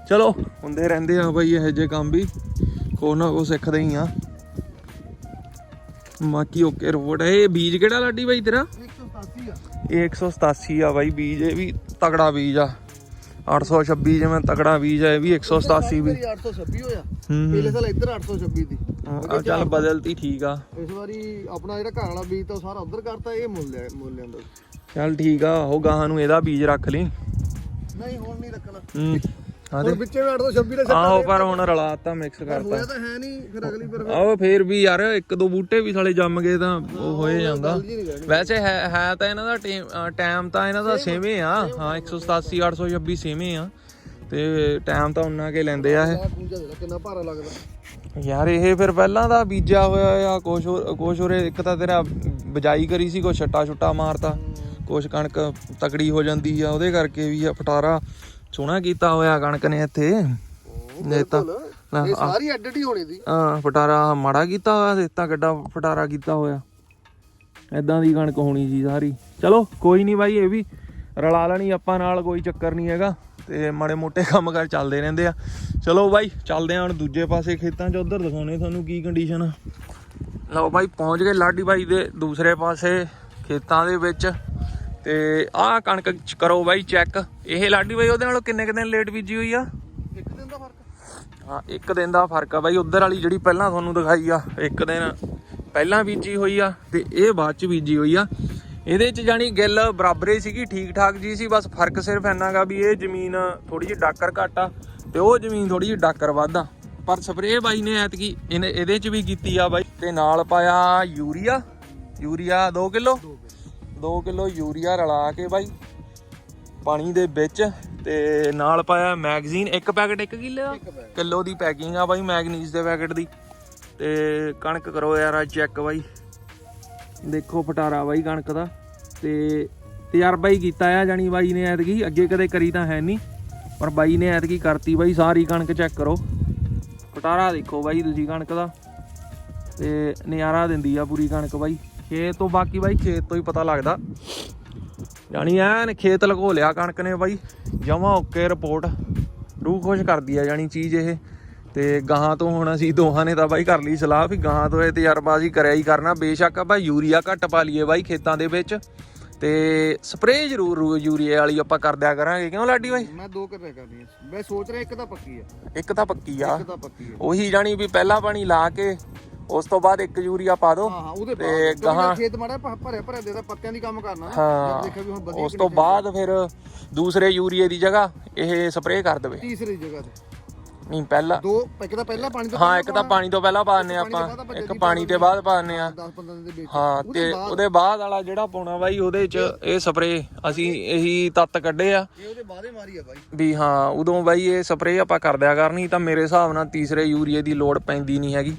ਚਲੋ, ਹੁੰਦੇ ਰਹਿੰਦੇ ਆ ਬਾਈ, ਇਹ ਜਿਹੇ ਕੰਮ ਵੀ। ਕੋ ਨਾ ਕੋ ਸਿੱਖਦੇ ਹੀ ਆ। ਬਾਕੀ ਓਕੇ ਰਿਪੋਰਟ ਇਹ ਬੀਜ ਕਿਹੜਾ ਲਾਡੀ ਬਾਈ ਤੇਰਾ? 187 ਇਹ 187 ਆ ਬਾਈ ਬੀਜ ਇਹ ਵੀ ਤਗੜਾ ਬੀਜ ਆ। 826 ਜਿਵੇਂ ਤਗੜਾ ਬੀਜ ਆ ਇਹ ਵੀ 187 ਵੀ। ਮੇਰੀ 826 ਹੋਇਆ। ਹੂੰ ਪਿਛਲੇ ਸਾਲ ਇੱਧਰ 826 ਦੀ ਆ ਚੱਲ ਬਦਲਤੀ ਠੀਕ ਆ। ਇਸ ਵਾਰੀ ਆਪਣਾ ਜਿਹੜਾ ਘਰ ਵਾਲਾ ਬੀਜ ਤਾਂ ਸਾਰਾ ਉਧਰ ਕਰਤਾ ਇਹ ਮੁੱਲ ਮੁੱਲ ਲਿਆਂਦਾ। ਚੱਲ ਠੀਕ ਆ ਉਹ ਗਾਹਾਂ ਨੂੰ ਇਹਦਾ ਬੀਜ ਰੱਖ ਲਈ। ਨਹੀਂ ਹੁਣ ਨਹੀਂ ਰੱਖਣਾ। ਹੂੰ ਵਿੱਚੇ ਵੀ 826 ਦਾ ਛੱਟਾ ਆਹੋ ਪਰ ਹੁਣ ਰਲਾਤਾ ਮਿਕਸ ਪਰ ਕਰਤਾ। ਹੋਇਆ ਤਾਂ ਹੈ ਨਹੀਂ ਫਿਰ ਅਗਲੀ ਵਾਰ ਆਹੋ ਫੇਰ ਵੀ ਯਾਰ ਇੱਕ ਦੋ ਬੂਟੇ ਵੀ ਸਾਲੇ ਜੰਮ ਗਏ ਤਾਂ ਉਹ ਹੋਏ ਜਾਂਦਾ। ਗੱਲ ਜੀ ਨਹੀਂ ਰਹਿਣੀ ਵੈਸੇ ਹੈ ਹੈ ਤਾਂ ਇਹਨਾਂ ਦਾ ਟਾਈਮ ਤਾਂ ਇਹਨਾਂ ਦਾ ਸੇਵੇਂ ਆ। ਹਾਂ 187 826 ਸੇਵੇਂ ਆ। ਤੇ ਟਾਈਮ ਤਾਂ ਉਹਨਾਂ ਕੇ ਲੈਂਦੇ ਆ ਪੂੰਜਾ ਜਿਹੜਾ ਕਿੰਨਾ ਭਾਰਾ ਲੱਗਦਾ। ਇਹ ਯਾਰ ਇਹ ਫਿਰ ਪਹਿਲਾਂ ਦਾ ਬੀਜਿਆ ਹੋਇਆ ਆ ਕੁਛ ਹੋਰ ਕੁਛ ਹੋਰੇ ਇੱਕ ਤਾਂ ਤੇਰਾ ਬਜਾਈ ਕਰੀ ਸੀ ਕੁਛ ਛੱਟਾ ਛੁੱਟਾ ਮਾਰਤਾ ਕੁਛ ਕਣਕ ਤਕੜੀ ਹੋ ਜਾਂਦੀ ਆ ਉਹਦੇ ਕਰਕੇ ਵੀ ਆ ਫਟਾਰਾ। ਸੋਹਣਾ ਕੀਤਾ ਹੋਇਆ ਕਣਕ ਨੇ ਇੱਥੇ। ਨਹੀਂ ਤਾਂ ਨਾ, ਇਹ ਸਾਰੀ ਐਡਿਟ ਹੀ ਹੋਣੀ ਦੀ ਹਾਂ ਫਟਾਰਾ ਮਾੜਾ ਕੀਤਾ ਹੋਇਆ ਤੇ ਤਾਂ ਗੱਡਾ ਫਟਾਰਾ ਕੀਤਾ ਹੋਇਆ। ਐਦਾਂ ਦੀ ਕਣਕ ਹੋਣੀ ਸੀ ਸਾਰੀ। ਚਲੋ ਕੋਈ ਨਹੀਂ ਬਾਈ ਇਹ ਵੀ ਰਲਾ ਲੈਣੀ ਆਪਾਂ ਨਾਲ ਕੋਈ ਚੱਕਰ ਨਹੀਂ ਹੈਗਾ। ਤੇ ਮਾੜੇ ਮੋਟੇ ਕੰਮ ਕਰ ਚੱਲਦੇ ਰਹਿੰਦੇ ਆ। ਚਲੋ ਬਾਈ ਚੱਲਦੇ ਆ ਹੁਣ ਦੂਜੇ ਪਾਸੇ ਖੇਤਾਂ 'ਚ। ਉਧਰ ਦਿਖਾਉਣੇ ਤੁਹਾਨੂੰ ਕੀ ਕੰਡੀਸ਼ਨ ਆ। ਲਓ ਬਾਈ ਪਹੁੰਚ ਗਏ ਲਾਡੀ ਬਾਈ ਦੇ ਦੂਸਰੇ ਪਾਸੇ ਖੇਤਾਂ ਦੇ ਵਿੱਚ। ਤੇ ਆਹ ਕਣਕ ਕਰੋ ਬਾਈ ਚੈੱਕ ਇਹ ਲਾਡੀ ਬਾਈ ਉਹਦੇ ਨਾਲੋਂ ਕਿੰਨੇ ਕੁ ਦਿਨ ਲੇਟ ਬੀਜੀ ਹੋਈ ਆ? ਇੱਕ ਦਿਨ ਦਾ ਫ਼ਰਕ ਹਾਂ ਇੱਕ ਦਿਨ ਦਾ ਫ਼ਰਕ ਆ ਬਾਈ। ਉਧਰ ਵਾਲੀ ਜਿਹੜੀ ਪਹਿਲਾਂ ਤੁਹਾਨੂੰ ਦਿਖਾਈ ਆ ਇੱਕ ਦਿਨ ਪਹਿਲਾਂ ਬੀਜੀ ਹੋਈ ਆ ਤੇ ਇਹ ਬਾਅਦ ਚ ਬੀਜੀ ਹੋਈ ਆ। ਇਹਦੇ ਚ ਜਾਨੀ ਗਿੱਲ ਬਰਾਬਰੇ ਸੀਗੀ ਠੀਕ ਠਾਕ ਜੀ ਸੀ ਬਸ ਫ਼ਰਕ ਸਿਰਫ ਇੰਨਾ ਗਾ ਵੀ ਇਹ ਜ਼ਮੀਨ ਥੋੜੀ ਜਿਹੀ ਡਾਕਰ ਘੱਟ ਆ ਤੇ ਉਹ ਜ਼ਮੀਨ ਥੋੜੀ ਜਿਹੀ ਡਾਕਰ ਵੱਧ ਆ। ਪਰ ਸਪਰੇਅ ਬਾਈ ਨੇ ਐਤਕੀ ਇਹਦੇ ਚ ਵੀ ਕੀਤੀ ਆ ਬਾਈ। ਤੇ ਨਾਲ ਪਾਇਆ urea. Urea 2 kilo? 2 kilo urea ਰਲਾ ਕੇ ਬਾਈ ਪਾਣੀ ਦੇ ਵਿੱਚ ਤੇ ਨਾਲ ਪਾਇਆ ਮੈਗਜ਼ੀਨ ਇੱਕ ਪੈਕਟ 1 ਕਿਲੋ ਕਿਲੋ ਦੀ ਪੈਕਿੰਗ ਆ ਬਾਈ ਮੈਗਨੀਜ਼ ਦੇ ਪੈਕਟ ਦੀ। ਤੇ ਕਣਕ ਕਰੋ ਯਾਰ ਆ ਚੈੱਕ ਬਾਈ। ਦੇਖੋ ਫਟਾਰਾ ਬਾਈ ਕਣਕ ਦਾ। ਤੇ ਤਜਰਬਾ ਹੀ ਕੀਤਾ ਆ ਜਾਨੀ ਬਾਈ ਨੇ ਐਤਕੀ ਅੱਗੇ ਕਦੇ ਕਰੀ ਤਾਂ ਹੈ ਨਹੀਂ ਪਰ ਬਾਈ ਨੇ ਐਤਕੀ ਕਰਤੀ ਬਾਈ ਸਾਰੀ ਕਣਕ ਚੈੱਕ ਕਰੋ। ਫਟਾਰਾ ਦੇਖੋ ਬਾਈ ਤੁਸੀਂ ਕਣਕ ਦਾ। ਤੇ ਨਜ਼ਾਰਾ ਦਿੰਦੀ ਆ ਪੂਰੀ ਕਣਕ ਬਾਈ। ਖੇਤ ਤੋਂ ਬਾਕੀ ਬਾਈ ਖੇਤ ਤੋਂ ਹੀ ਪਤਾ ਲੱਗਦਾ। ਜਾਨੀ ਐਨ ਖੇਤ ਲਗੋ ਲਿਆ ਕਣਕ ਨੇ ਬਾਈ। ਜਮਾ ਓਕੇ ਰਿਪੋਰਟ ਰੂਹ ਖੁਸ਼ ਕਰਦੀ ਆ ਜਾਨੀ ਚੀਜ਼ ਇਹ। ਤੇ ਗਾਹਾਂ ਤੋਂ ਹੁਣ ਅਸੀਂ ਦੋਹਾਂ ਨੇ ਤਾਂ ਬਾਈ ਕਰ ਲਈ ਸਲਾਹ ਵੀ ਗਾਹਾਂ ਤੋਂ ਇਹ ਤਜਰਬਾ ਅਸੀਂ ਕਰਿਆ ਹੀ ਕਰਨਾ। ਬੇਸ਼ੱਕ ਆਪਾਂ ਯੂਰੀਆ ਘੱਟ ਪਾ ਲਈਏ ਬਾਈ ਖੇਤਾਂ ਦੇ ਵਿੱਚ। ਤੇ ਸਪਰੇਅ ਜ਼ਰੂਰ ਯੂਰੀਆ ਵਾਲੀ ਆਪਾਂ ਕਰ ਦਿਆ ਕਰਾਂਗੇ। ਕਿਉਂ ਲਾਡੀ ਬਾਈ? ਮੈਂ ਦੋ ਕਰਿਆ ਕਰਨੀ ਮੈਂ ਸੋਚ ਰਿਹਾ ਇੱਕ ਤਾਂ ਪੱਕੀ ਆ। ਇੱਕ ਤਾਂ ਪੱਕੀ ਆ। ਇੱਕ ਤਾਂ ਪੱਕੀ ਆ। ਉਹੀ ਜਾਨੀ ਵੀ ਪਹਿਲਾ ਪਾਣੀ ਲਾ ਕੇ ਉਸ ਤੋਂ ਬਾਅਦ ਇੱਕ ਯੂਰੀਆ ਪਾ ਦਿਓ ਹਾਂ ਹਾਂ ਉਹਦੇ ਤੇ ਗਾਹਾਂ- ਖੇਤ ਮਾੜਾ ਜਿਹਾ ਭਰਿਆ ਭਰਿਆ ਦੇ ਤਾਂ ਪੱਤਿਆਂ ਦੀ ਕੰਮ ਕਰਨਾ ਹਾਂ। ਦੇਖਿਆ ਵੀ ਹੁਣ ਵਧੀਆ ਉਸ ਤੋਂ ਬਾਅਦ ਫਿਰ ਦੂਸਰੇ ਯੂਰੀਏ ਦੀ ਜਗ੍ਹਾ ਇਹ ਸਪਰੇਅ ਕਰ ਦੇਵੇ। ਤੀਸਰੀ ਜਗ੍ਹਾ ਤੇ। ਨਹੀਂ ਪਹਿਲਾਂ ਦੋ ਇੱਕ ਤਾਂ ਪਹਿਲਾਂ ਪਾਣੀ ਤੋਂ ਹਾਂ ਇੱਕ ਤਾਂ ਪਾਣੀ ਤੋਂ ਪਹਿਲਾਂ ਪਾਣੀ ਆਪਾਂ। ਇੱਕ ਪਾਣੀ ਤੇ ਬਾਅਦ ਪਾ ਦਿੰਨੇ ਆ 10 15 ਦਿਨ ਦੇ ਵਿੱਚ। ਹਾਂ ਤੇ ਉਹਦੇ ਬਾਅਦ ਵਾਲਾ ਜਿਹੜਾ ਪਾਉਣਾ ਬਾਈ ਉਹਦੇ ਚ ਇਹ ਸਪਰੇ ਅਸੀਂ ਇਹੀ ਤੱਤ ਕੱਢੇ ਆ। ਇਹ ਉਹਦੇ ਬਾਅਦੇ ਮਾਰੀ ਆ ਬਾਈ। ਵੀ ਹਾਂ ਉਦੋਂ ਬਾਈ ਇਹ ਸਪਰੇ ਆਪਾਂ ਕਰ ਦਿਆ ਕਰਨੀ ਤਾਂ ਮੇਰੇ ਹਿਸਾਬ ਨਾਲ ਤੀਸਰੇ ਯੂਰੀਏ ਦੀ ਲੋੜ ਪੈਂਦੀ ਨਹੀਂ ਹੈਗੀ।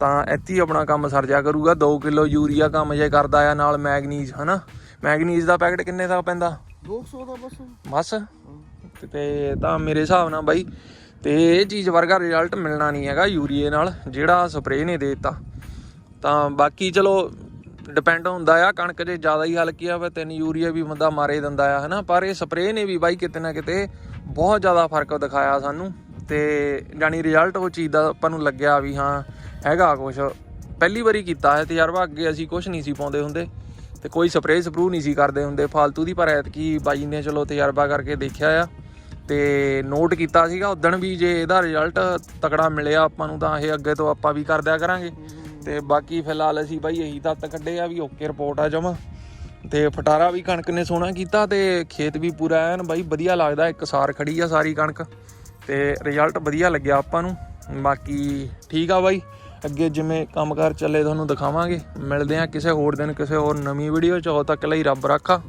ਤਾਂ ਹੀ ਆਪਣਾ ਕੰਮ ਸਰ ਜਾ ਕਰੂਗਾ। 2 ਕਿਲੋ ਯੂਰੀਆ ਕੰਮ ਜੇ ਕਰਦਾ ਆ ਨਾਲ ਮੈਗਨੀਜ਼ ਹਨਾ? ਮੈਗਨੀਜ਼ ਦਾ ਪੈਕਟ ਕਿੰਨੇ ਦਾ ਪੈਂਦਾ? 200 ਦਾ ਬਸ। ਬਸ? ਤੇ ਤਾਂ ਮੇਰੇ ਹਿਸਾਬ ਨਾਲ ਬਾਈ ਤੇ ਇਹ ਚੀਜ਼ ਵਰਗਾ ਰਿਜ਼ਲਟ ਮਿਲਣਾ ਨਹੀਂ ਹੈਗਾ ਯੂਰੀਏ ਨਾਲ ਜਿਹੜਾ ਸਪਰੇਅ ਨੇ ਦੇ ਦਿੱਤਾ। ਤਾਂ ਬਾਕੀ ਚਲੋ ਡਿਪੈਂਡ ਹੁੰਦਾ ਆ ਕਣਕ ਜੇ ਜ਼ਿਆਦਾ ਹੀ ਹਲਕੀ ਆ ਵਾ ਤਿੰਨ ਯੂਰੀਆ ਵੀ ਬੰਦਾ ਮਾਰੇ ਦਿੰਦਾ ਆ ਹਨਾ? ਪਰ ਇਹ ਸਪਰੇਅ ਨੇ ਵੀ ਬਾਈ ਕਿਤੇ ਨਾ ਕਿਤੇ ਬਹੁਤ ਜ਼ਿਆਦਾ ਫ਼ਰਕ ਦਿਖਾਇਆ ਸਾਨੂੰ। ਤੇ ਜਾਨੀ ਰਿਜ਼ਲਟ ਉਹ ਚੀਜ਼ ਦਾ ਆਪਾਂ ਨੂੰ ਲੱਗਿਆ ਵੀ ਹਾਂ ਹੈਗਾ ਕੁਝ ਪਹਿਲੀ ਵਾਰੀ ਕੀਤਾ ਹੈ, ਤਜਰਬਾ ਅੱਗੇ ਅਸੀਂ ਕੁਝ ਨਹੀਂ ਸੀ ਪਾਉਂਦੇ ਹੁੰਦੇ ਤੇ ਕੋਈ ਸਪਰੇਅ ਸਪਰੂ ਨਹੀਂ ਸੀ ਕਰਦੇ ਹੁੰਦੇ। ਫालतू ਦੀ ਪਰ ਐਤਕੀ ਬਾਈ ਨੇ ਚਲੋ ਤਜਰਬਾ ਕਰਕੇ ਦੇਖਿਆ ਆ ਤੇ ਨੋਟ ਕੀਤਾ ਸੀਗਾ ਉਦਣ ਵੀ ਜੇ ਇਹਦਾ ਰਿਜ਼ਲਟ ਤਕੜਾ ਮਿਲਿਆ ਆਪਾਂ ਨੂੰ ਤਾਂ ਇਹ ਅੱਗੇ ਤੋਂ ਆਪਾਂ ਵੀ ਕਰਦਿਆ ਕਰਾਂਗੇ। ਤੇ ਬਾਕੀ ਫਿਲਹਾਲ ਅਸੀਂ ਬਾਈ ਇਹੀ ਤੱਤ ਕੱਢੇ ਆ ਵੀ ਓਕੇ ਰਿਪੋਰਟ ਆ ਜਮਾ। ਤੇ ਫਟਾਰਾ ਵੀ ਕਣਕ ਨੇ ਸੋਹਣਾ ਕੀਤਾ ਤੇ ਖੇਤ ਵੀ ਪੂਰਾ ਐਨ ਬਾਈ ਵਧੀਆ ਲੱਗਦਾ, ਇੱਕ ਸਾਰ ਖੜੀ ਆ ਸਾਰੀ ਕਣਕ ਤੇ ਰਿਜ਼ਲਟ ਵਧੀਆ ਲੱਗਿਆ ਆਪਾਂ ਨੂੰ। ਬਾਕੀ ਠੀਕ ਆ ਬਾਈ। ਅੱਗੇ ਜਿਵੇਂ ਕੰਮਕਾਰ ਚੱਲੇ ਤੁਹਾਨੂੰ ਦਿਖਾਵਾਂਗੇ। ਮਿਲਦੇ ਆ ਕਿਸੇ ਹੋਰ ਦਿਨ ਕਿਸੇ ਹੋਰ ਨਵੀਂ ਵੀਡੀਓ ਚ। ਉਦੋਂ ਤੱਕ ਲਈ ਰੱਬ ਰਾਖਾ।